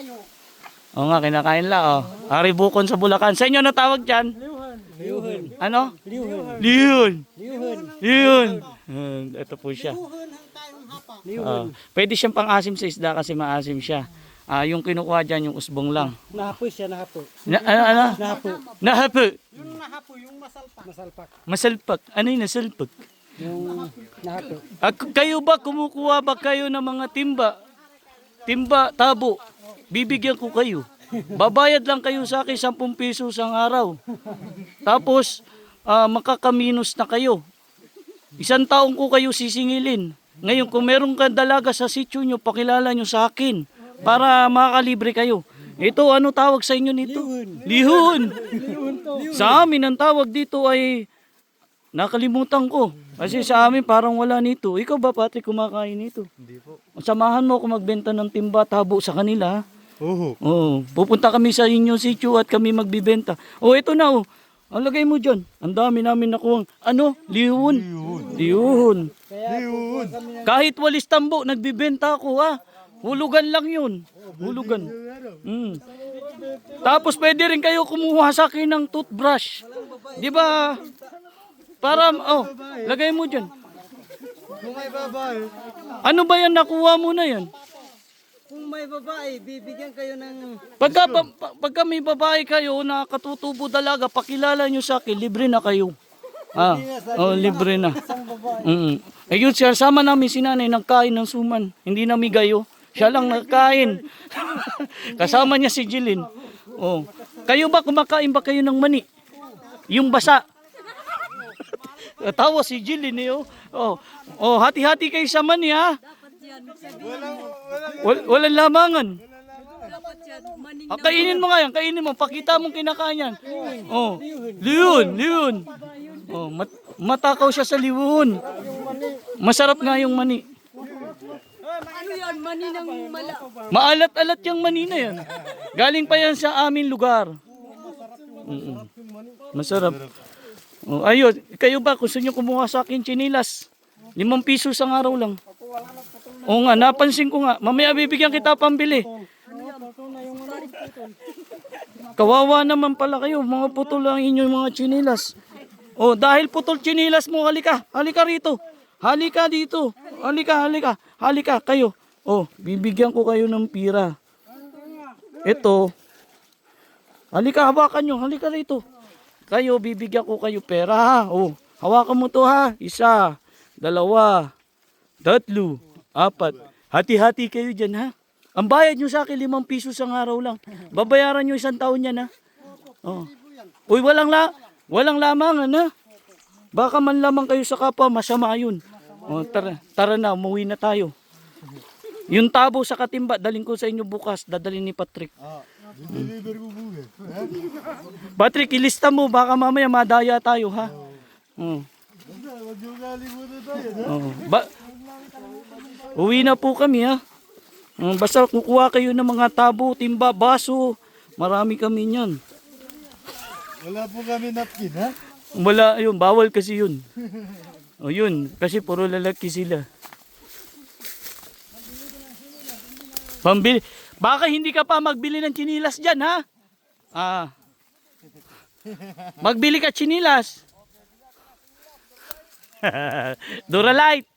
tayo. Oo nga, kinakain la, oh. Aribukon sa Bulacan. Sa inyo na tawag dyan? Liuhon. Ano? Liuhon. Liyun. Liuhon. Liyun. Uh, ito po siya. Buhon ang tayong hapa. Ah, pwede siyang pang-asim sa isda kasi maasim siya. Ah, yung kinukuha dyan, yung usbong lang. Nahapo siya, nahapo. Na, ano, ano? Nahapo. Nahapo. Yung nahapo, yung masalpa. Masalpak. Masalpak. Ano yung nasalpak? Yung nahapo. Ah, kayo ba, kumukuha ba kayo ng mga timba? Timba, tabo. Bibigyan ko kayo. Babayad lang kayo sa akin 10 pesos ang araw. Tapos, ah, makakaminos na kayo. Isang taong ko kayo sisingilin. Ngayon, kung meron kang dalaga sa sityo nyo, pakilala nyo sa akin para makakalibre kayo. Ito, ano tawag sa inyo nito? Lihon. Sa amin, ang tawag dito ay nakalimutan ko. Kasi sa amin parang wala nito. Ikaw ba, Patrick, kumakain nito? Hindi po. Samahan mo ako magbenta ng timba tabo sa kanila. ha? Oo. Oo. Pupunta kami sa inyong sityo at kami magbibenta. Oh, ito na oh. Ang lagay mo dyan. Ang dami namin nakuha. Ano? Lihon. Lihon. Liun. Kahit walis tambo, nagbibenta ako ha. Hulugan lang yun. Hulugan. Mm. Tapos pwede rin kayo kumuha sa akin ng toothbrush. Di ba? Para, oh, lagay mo dyan. Ano ba yan nakuha mo na yan? Kung may babae, bibigyan kayo ng... Pagka, pa, pa- pagka may babae kayo na katutubo dalaga, pakilala nyo sa akin, libre na kayo. Ah, oh, libre na. Mm. Eh yun, siya, sama namin si nanay, nagkain ng suman. Hindi na migayo. Siya lang nagkain. Kasama niya si Jilin. Oh. Kayo ba, kumakain ba kayo ng mani? Yung basa. Tawa si Jilin eh, oh. Oh, oh hati-hati kayo sa mani, ha? Wal, walang lamangan. Ah, kainin mo nga yan, kainin mo. Pakita mong kinakain yan. Oh, liyon, liyon. Oh, mat- matakaw siya sa liwon. Masarap nga yung mani. Ano yan? Mani ng mala. Maalat-alat yung mani na yan. Galing pa yan sa aming lugar. Mm-mm. Masarap. Oh, ayun, kayo ba gusto nyo kumuha sa akin chinilas? Limang piso sa araw lang. Oo nga, napansin ko nga. Mamaya bibigyan kita pambili. Kawawa naman pala kayo. Mga putol lang inyong mga chinilas. Oh, dahil putol chinilas mo, halika. Halika rito. Halika dito. Halika, halika. Halika kayo. Oh, bibigyan ko kayo ng pira. Ito. Halika, hawakan nyo. Halika rito. Kayo, bibigyan ko kayo pera. Oh, hawakan mo to ha. Isa, dalawa, tatlo, apat. Hati-hati kayo dyan ha. Ang bayad nyo sa akin, limang piso sa araw lang. Babayaran nyo isang taon yan ha. Oh. Uy, walang la walang lamangan ha. Baka man lamang kayo sa kapwa, masama yun. Oh, tara, tara na, umuwi na tayo. Yung tabo sa katimba, daling ko sa inyo bukas, dadalhin ni Patrick. Buhay. Patrick, ilista mo, baka mamaya madaya tayo ha. Oh. Oh. Ba Uwi na po kami ha. Basta kukuha kayo ng mga tabo, timba, baso. Marami kami niyan. Wala po kami napkin, ha? Wala yun, bawal kasi yun. O yun, kasi puro lalaki sila. Pambili. Baka hindi ka pa magbili ng chinilas dyan, ha? Ah. Magbili ka chinilas. Duralight.